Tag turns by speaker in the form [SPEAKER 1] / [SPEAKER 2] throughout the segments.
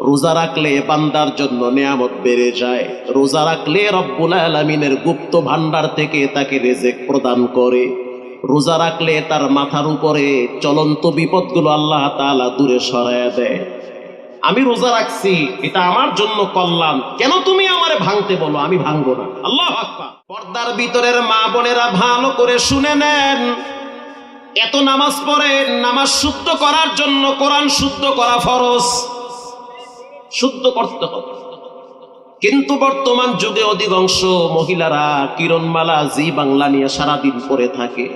[SPEAKER 1] রোজা রাখলে বান্দার জন্য নিয়ামত বেড়ে যায়। রোজা রাখলে রব্বুল আলমিনের গুপ্ত ভান্ডার থেকে তাকে রেজেক প্রদান করে। রোজা রাখলে তার মাথার উপরে চলন্ত বিপদগুলো আল্লাহ তাআলা দূরে সরায় দেয়। আমি রোজা রাখছি, এটা আমার জন্য কল্যাণ। কেন তুমি আমারে ভাঙতে বলো? আমি ভাঙবো না। আল্লাহ। পর্দার ভিতরের মা বোনেরা ভালো করে শুনে নেন। এত নামাজ পড়েন, নামাজ শুদ্ধ করার জন্য কোরআন শুদ্ধ করা ফরজ। শুদ্ধ করতে হবে। কিন্তু বর্তমান যুগে অধিকাংশ মহিলারা কিরণমালা জি বাংলা নিয়ে সারাদিন পড়ে থাকে।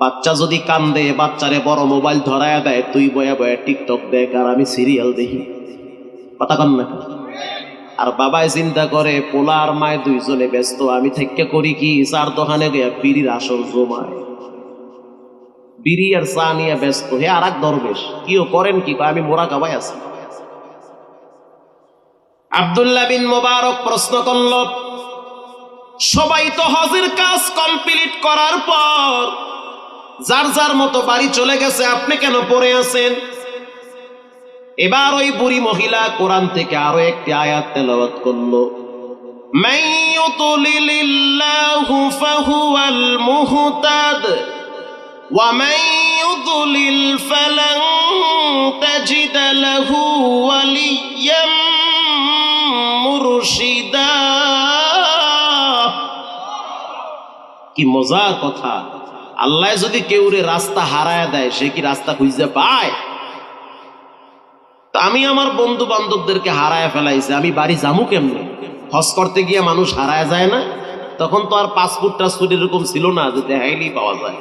[SPEAKER 1] বাচ্চা যদি কান্দে, বাচ্চারে বড় মোবাইল ধরায় দেয়, তুই বয়া বয়া টিকটক দেখ আর আমি সিরিয়াল দেখি। কথা কন না আর বাবায় চিন্তা করে, পোলা আর মায় দুইজনে ব্যস্ত, আমি থেকে করি কি? চার দোকানে গিয়া বিড়ির আসর জমায়। বিড়ি আর চা নিয়ে ব্যস্ত, হে আর এক দরবেশ, কিও করেন কি? আমি মোরা গাবাই আছি। আবদুল্লাহ বিন মোবারক প্রশ্ন করল, সবাই তো হজের কাজ কমপ্লিট করার পর যার যার মতো বাড়ি চলে গেছে, আপনি কেন পড়ে আছেন? এবার ওই বুড়ি মহিলা কোরআন থেকে আরও একটি আয়াত তেলাওয়াত করল মাইয়ুতুলিল্লাহু ফাহুয়াল মুহতাদ, ওয়া মাইয়ুদুলিল ফালান তাজিদ লাহু ওয়ালিয়্যাম মজার কথা। আল্লাহ যদি কেউরে রাস্তা হারায় দেয়, সে কি রাস্তা খুঁজে পায়? আমি আমার বন্ধু বান্ধবদেরকে হারায় ফেলাইছে, আমি বাড়ি জামু কেমনে? হজ করতে গিয়ে মানুষ হারায় যায় না? তখন তো আর পাসপোর্ট টাসপোর্ট এরকম ছিল না যে দেখাইলেই পাওয়া যায়।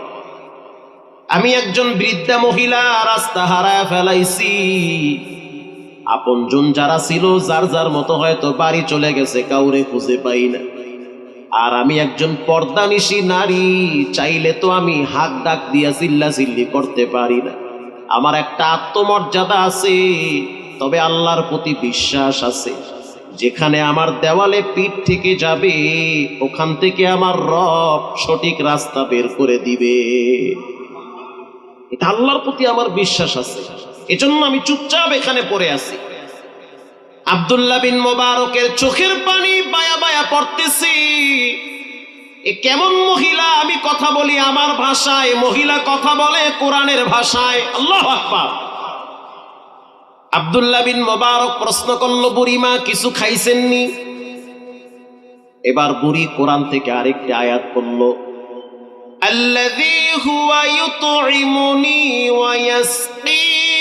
[SPEAKER 1] আমি একজন বৃদ্ধা মহিলা, রাস্তা হারায় ফেলাইছি। আপনজন যারা ছিল, যার যার মতো হয়তো বাড়ি চলে গেছে, কাউরে খুঁজে পাই না। আর আমি একজন পর্দানিশী নারী, চাইলে তো আমি হাক ডাক দিয়া চিল্লা চিল্লি করতে পারি না। আমার একটা আত্মমর্যাদা আছে, তবে আল্লাহর প্রতি বিশ্বাস আছে। যেখানে আমার দেওয়ালে পিঠ থেকে যাবে, ওখান থেকে আমার রব সঠিক রাস্তা বের করে দিবে। এটা আল্লাহর প্রতি আমার বিশ্বাস আছে। এজন্য আমি চুপচাপ এখানে পড়ে আছি। আবদুল্লাহ বিন মোবারকের চোখের পানি বায়া বায়া পড়তেছি। এ কেমন মহিলা? আমি কথা বলি আমার ভাষায়। মহিলা কথা বলে কোরআনের ভাষায়। আল্লাহ আকবার। আবদুল্লাহ বিন মোবারক প্রশ্ন করল, বুড়িমা, কিছু খাইছেননি? এবার বুড়ি কোরআন থেকে আরেকটি আয়াত করল আল্লাযী হুয়া ইউতইমুনি ওয়া ইয়াসকী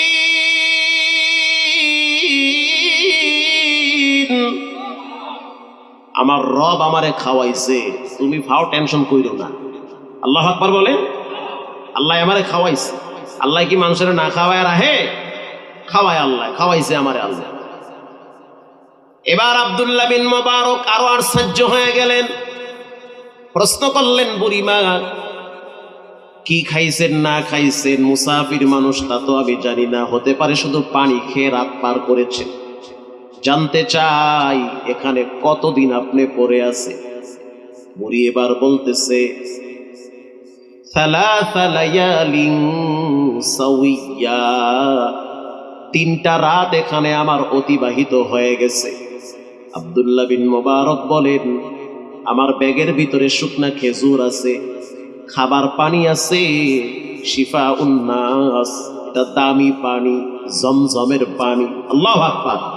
[SPEAKER 1] আমার রব আমারে খাওয়াইছে। তুমি ফাও টেনশন কইরো না। আল্লাহ আকবার বলে, আল্লাহ আমারে খাওয়াইছে। আল্লাহ কি মানুষের না খাওয়ায় রাহে খাওয়ায় আল্লাহ, খাওয়াইছে আমারে আল্লাহ। এবার আব্দুল্লাহ বিন মোবারক আরও আর আশ্চর্য হয়ে গেলেন। প্রশ্ন করলেন বুড়িমা কি খাইছেন, না খাইছেন? মুসাফির মানুষ তা তো আমি জানি না। হতে পারে শুধু পানি খেয়ে রাত পার করেছেন জানতে চাই এখানে কতদিন আপনি পড়ে আছে? বুড়ি এবার বলতেছে। তিনটা রাত এখানে আমার অতিবাহিত হয়ে গেছে। আব্দুল্লাহ বিন মোবারক বলেন, আমার ব্যাগের ভিতরে শুকনা খেজুর আছে, খাবার পানি আছে, শিফা উন্নাস। এটা দামি পানি, জমজমের পানি। আল্লাহ আকবার।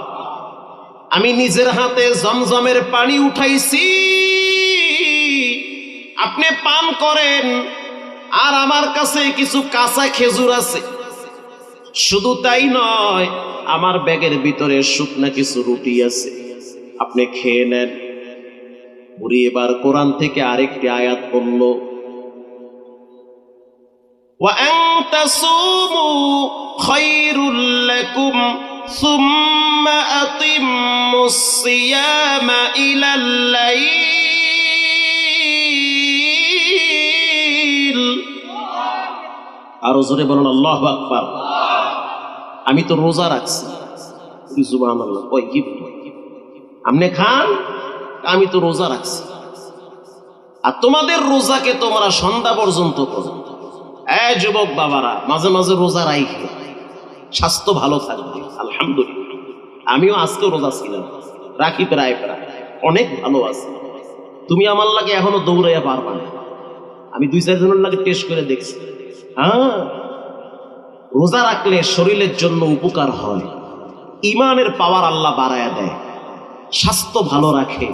[SPEAKER 1] আমি নিজের হাতে জমজমের পানি উঠাইছি আপনি পান করেন আর আমার কাছে কিছু কাঁচা খেজুর আছে শুধু তাই নয় আমার ব্যাগের ভিতরে শুকনা কিছু রুটি আছে আপনি খেয়ে নেন বুড়ি এবার কোরআন থেকে আরেকটি আয়াত বলল وأن تصوموا خير لكم ثم أتموا الصيام إلى الليل আরো জোরে বলুন আল্লাহ আকবার আমি তো রোজা রাখছি জুবান আল্লাহ ওই কি আপনি খান আমি তো রোজা রাখছি আর তোমাদের রোজাকে তোমরা সন্ধ্যা পর্যন্ত করো এ যুবক বাবারা মাঝে মাঝে রোজা রাইখে স্বাস্থ্য ভালো থাকবে। আলহামদুলিল্লাহ। আমিও আজকেও রোজা ছিলাম। রাখি প্রায় প্রায়। অনেক ভালো আছে। তুমি আমার লাগে এখনও দৌড়াইয়া পারবা না। আমি দুই চারজনের লাগে টেস্ট করে দেখছি। হ্যাঁ? রোজা রাখলে শরীরের জন্য উপকার হয়। ইমানের পাওয়ার আল্লাহ বাড়ায়া দেয়। স্বাস্থ্য ভালো রাখে।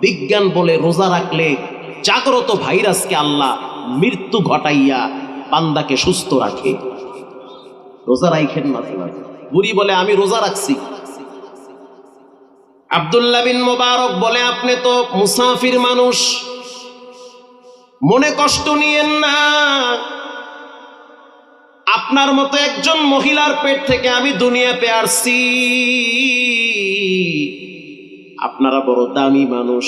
[SPEAKER 1] বিজ্ঞান বলে রোজা রাখলে জাগ্রত ভাইরাসকে আল্লাহ মৃত্যু ঘটাইয়া বান্দাকে সুস্থ রাখে। রোজা মাঝে মাঝে বুড়ি বলে, আমি রোজা রাখছি। আব্দুল্লাহ বিন মোবারক বলে, আপনি তো মুসাফির মানুষ। মনে কষ্ট নিয়েন না। আপনার মতো একজন মহিলার পেট থেকে আমি দুনিয়াতে আসছি। আপনারা বড় দামি মানুষ।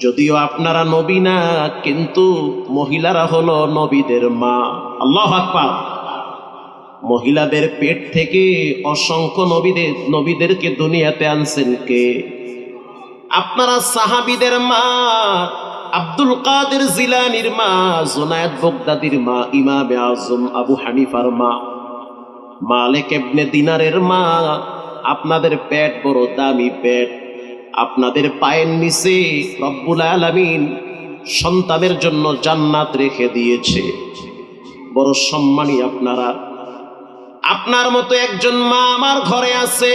[SPEAKER 1] যদিও আপনারা নবী না, কিন্তু মহিলারা হলো নবীদের মা। আল্লাহ আকবার। মহিলাদের পেট থেকে অসংখ্য নবীদের, নবীদেরকে দুনিয়াতে আনছেন কে? আপনারা সাহাবিদের মা, আব্দুল কাদের জিলানির মা, জোনায়েদ বগদাদির মা, ইমাম আজম আবু হানিফার মা, মালেক এবনে দিনারের মা, আপনাদের পেট বড় দামি পেট। আপনাদের পায়ের নিচে রব্বুল আলামিন সন্তানের জন্য জান্নাত রেখে দিয়েছে। বড় সম্মানী আপনারা। আপনার মতো একজন মা আমার ঘরে আছে।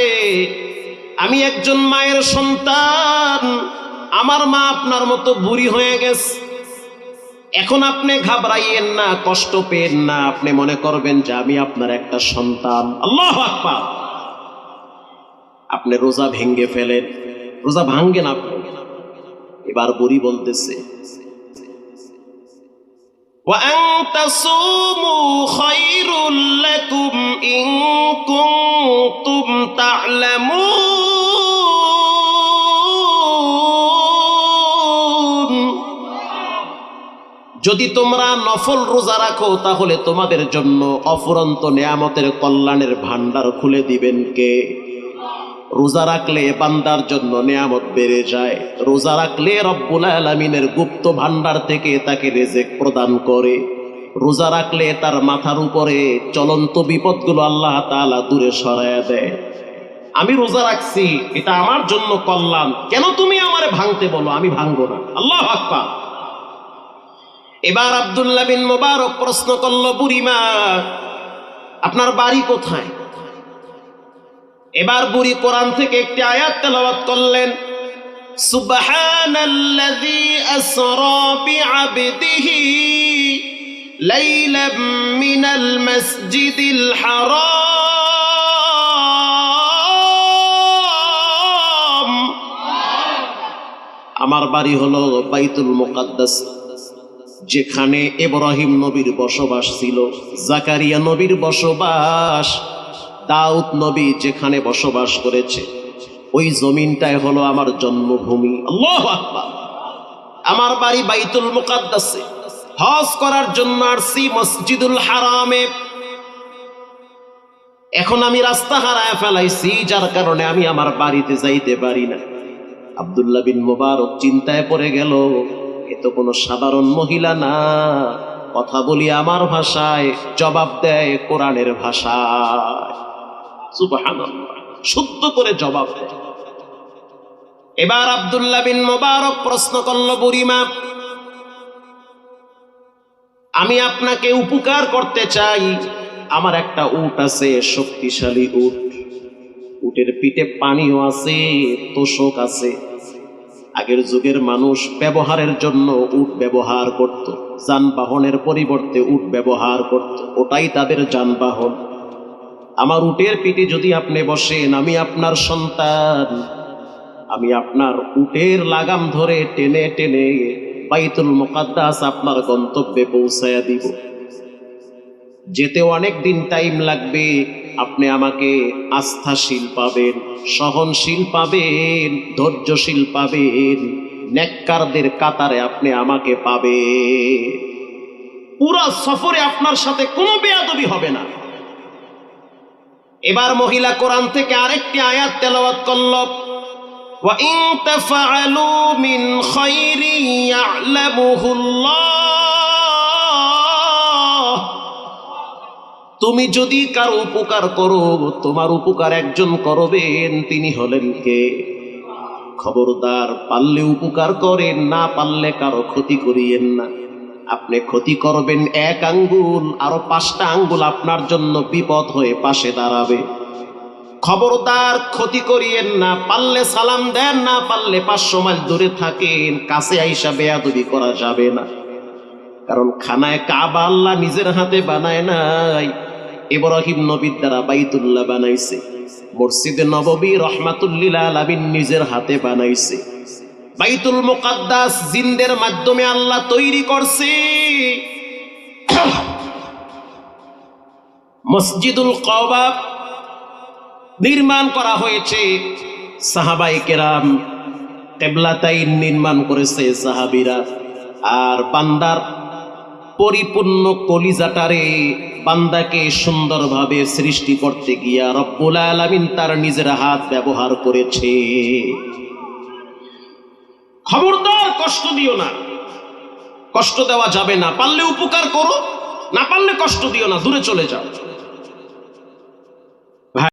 [SPEAKER 1] আমি একজন মায়ের সন্তান। আমার মা আপনার মতো বুড়ি হয়ে গেছে। এখন আপনি ঘাবড়াইয়েন না, কষ্ট পেয়েন না। আপনি মনে করবেন যে আমি আপনার একটা সন্তান। আল্লাহ আকবার। আপনি রোজা ভেঙ্গে ফেলেন। রোজা ভাঙ্গেন আপনি। এবার বুড়ি বলতেছে وأن تصوموا خير لكم إن كنتم تعلمون যদি তোমরা নফল রোজা রাখো তাহলে তোমাদের জন্য অফুরন্ত নেয়ামতের কল্যাণের ভান্ডার খুলে দিবেন কে রোজা রাখলে বান্দার জন্য নেয়ামত বেড়ে যায়। রোজা রাখলে রব্বুল আলমিনের গুপ্ত ভান্ডার থেকে তাকে রেজেক প্রদান করে। রোজা রাখলে তার মাথার উপরে চলন্ত বিপদগুলো আল্লাহ তাআলা দূরে সরাইয়া দেয়। আমি রোজা রাখছি, এটা আমার জন্য কল্যাণ। কেন তুমি আমারে ভাঙতে বলো? আমি ভাঙবো না। আল্লাহ আকবার। এবার আব্দুল্লাহ বিন মোবারক প্রশ্ন করল, বুড়িমা, আপনার বাড়ি কোথায়? এবার বুড়ি কোরআন থেকে একটি আয়াত তেলাওয়াত করলেন মিনাল আমার বাড়ি হলো বাইতুল মুকাদ্দাস, যেখানে ইব্রাহিম নবীর বসবাস ছিল, জাকারিয়া নবীর বসবাস। দাউদ নবী যেখানে বসবাস করেছে, ওই জমিনটাই হলো আমার জন্মভূমি। আল্লাহু আমার বাড়ি বাইতুল মুকাদ্দাসে। হজ করার জন্য আসছি মসজিদুল হারামে। এখন আমি রাস্তা হারায় ফেলাইছি, যার কারণে আমি আমার বাড়িতে যাইতে পারি না। আব্দুল্লাহ বিন মোবারক চিন্তায় পড়ে গেল, এ তো কোনো সাধারণ মহিলা না। কথা বলি আমার ভাষায়, জবাব দেয় কোরআনের ভাষায়। শুদ্ধ করে জবাব এবার আব্দুল্লাহ বিন মোবারক প্রশ্ন করল, বুড়িমা, আমি আপনাকে উপকার করতে চাই। আমার একটা উট আছে, শক্তিশালী উট। উটের পিঠে পানিও আছে, তোষক আছে। আগের যুগের মানুষ ব্যবহারের জন্য উট ব্যবহার করত। যানবাহনের পরিবর্তে উট ব্যবহার করত। ওটাই তাদের যানবাহন। আমার উটের পিঠে যদি আপনি বসেন, আমি আপনার সন্তান। আমি আপনার উটের লাগাম ধরে টেনে টেনে বাইতুল মোকাদ্দাস আপনার গন্তব্যে পৌঁছায়া দিব। যেতে অনেক দিন টাইম লাগবে, আপনি আমাকে আস্থাশীল পাবেন, সহনশীল পাবেন, ধৈর্যশীল পাবেন, নেককারদের কাতারে আপনি আমাকে পাবেন। পুরা সফরে আপনার সাথে কোনো বেয়াদবি হবে না। এবার মহিলা কোরআন থেকে আরেকটি আয়াত তেলাওয়াত করল وَإِن تَفْعَلُوا مِنْ خَيْرٍ يَعْلَمُهُ اللَّهُ তুমি যদি কারো উপকার করো তোমার উপকার একজন করবেন তিনি হলেন কে খবরদার পারলে উপকার করেন না পারলে কারো ক্ষতি করিয়েন না আপনি ক্ষতি করবেন এক আঙ্গুল, আরও পাঁচটা আঙ্গুল আপনার জন্য বিপদ হয়ে পাশে দাঁড়াবে। খবরদার ক্ষতি করিয়েন না, পারলে সালাম দেন, না পারলে পাঁচশো মাইল দূরে থাকেন, কাছে আইসা বেয়াদবি করা যাবে না। কারণ খানায় কাবা আল্লাহ নিজের হাতে বানায় নাই, ইব্রাহিম নবীর দ্বারা বাইতুল্লাহ বানাইছে। মসজিদে নববী রহমাতুল্লিল নিজের হাতে বানাইছে। বাইতুল মুকাদ্দাস জিন্দের মাধ্যমে আল্লাহ তৈরি করছে। মসজিদুল কবা নির্মাণ করা হয়েছে। সাহাবাই কেরাম কেবলাতাইন নির্মাণ করেছে সাহাবিরা। আর বান্দার পরিপূর্ণ কলিজাটারে বান্দাকে সুন্দরভাবে সৃষ্টি করতে গিয়া রব্বুল আলামিন তার নিজের হাত ব্যবহার করেছে। খবরদার, কষ্ট দিও না। কষ্ট দেওয়া যাবে না। পারলে উপকার করো, না পারলে কষ্ট দিও না। দূরে চলে যাও।